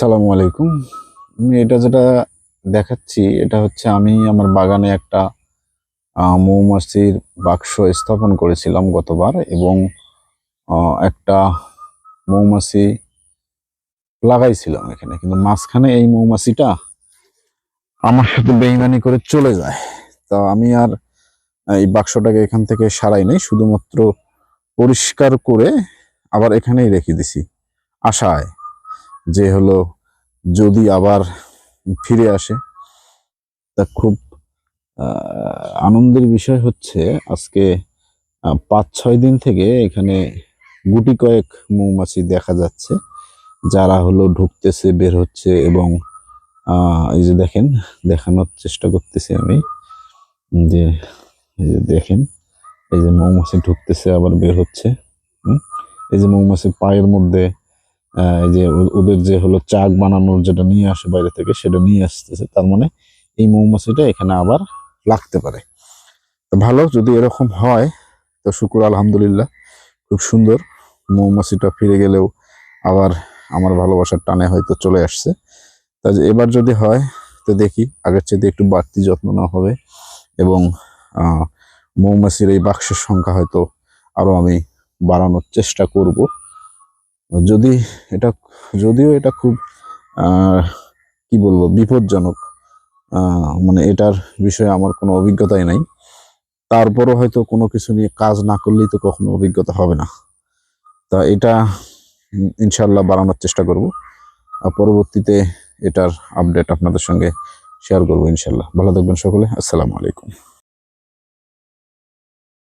সালামু আলাইকুম। আমি এটা যেটা দেখাচ্ছি, এটা হচ্ছে আমি আমার বাগানে একটা মৌমাছির বাক্স স্থাপন করেছিলাম গতবার এবং একটা মৌমাছি লাগাইছিলাম এখানে, কিন্তু মাঝখানে এই মৌমাছিটা আমার সাথে বেইমানি করে চলে যায়। তা আমি আর এই বাক্সটাকে এখান থেকে সারাই নাই, শুধুমাত্র পরিষ্কার করে আবার এখানেই রেখে দিছি, আশায়। যে হলো যদি আবার ফিরে আসে, তা খুব আনন্দের বিষয় হচ্ছে আজকে পাঁচ ছয় দিন থেকে এখানে গুটি কয়েক মৌমাছি দেখা যাচ্ছে, যারা হলো ঢুকতেছে, বের হচ্ছে এবং এই যে দেখেন, দেখানোর চেষ্টা করতেছি আমি, যে, এই যে দেখেন, এই যে মৌমাছি ঢুকতেছে, আবার বের হচ্ছে এই যে মৌমাছি পায়ের মধ্যে যে ওদের যে হলো চাক বানানোর যেটা নিয়ে আসে বাইরে থেকে, সেটা নিয়ে আসতেছে। তার মানে এই মৌমাছিটা এখানে আবার লাগতে পারে। ভালো, যদি এরকম হয়, তো শুকুর আলহামদুলিল্লাহ, খুব সুন্দর। মৌমাছিটা ফিরে গেলেও আবার আমার ভালোবাসার টানে হয়তো চলে আসছে। তা এবার যদি হয়, তো দেখি, আগের চেয়ে একটু বাড়তি যত্ন নেওয়া হবে এবং মৌমাছির এই বাক্সের সংখ্যা হয়তো আরও আমি বাড়ানোর চেষ্টা করব। যদি এটা, যদিও এটা খুব কি বলব, বিপজ্জনক মানে এটার বিষয়ে আমার কোনো অভিজ্ঞতাই নাই। তারপরও হয়তো কোনো কিছু নিয়ে কাজ না করলেই তো কখনো অভিজ্ঞতা হবে না। তা এটা ইনশাল্লাহ বাড়ানোর চেষ্টা করব। পরবর্তীতে এটার আপডেট আপনাদের সঙ্গে শেয়ার করব ইনশাল্লাহ ভালো থাকবেন সকলে। আসসালামু আলাইকুম।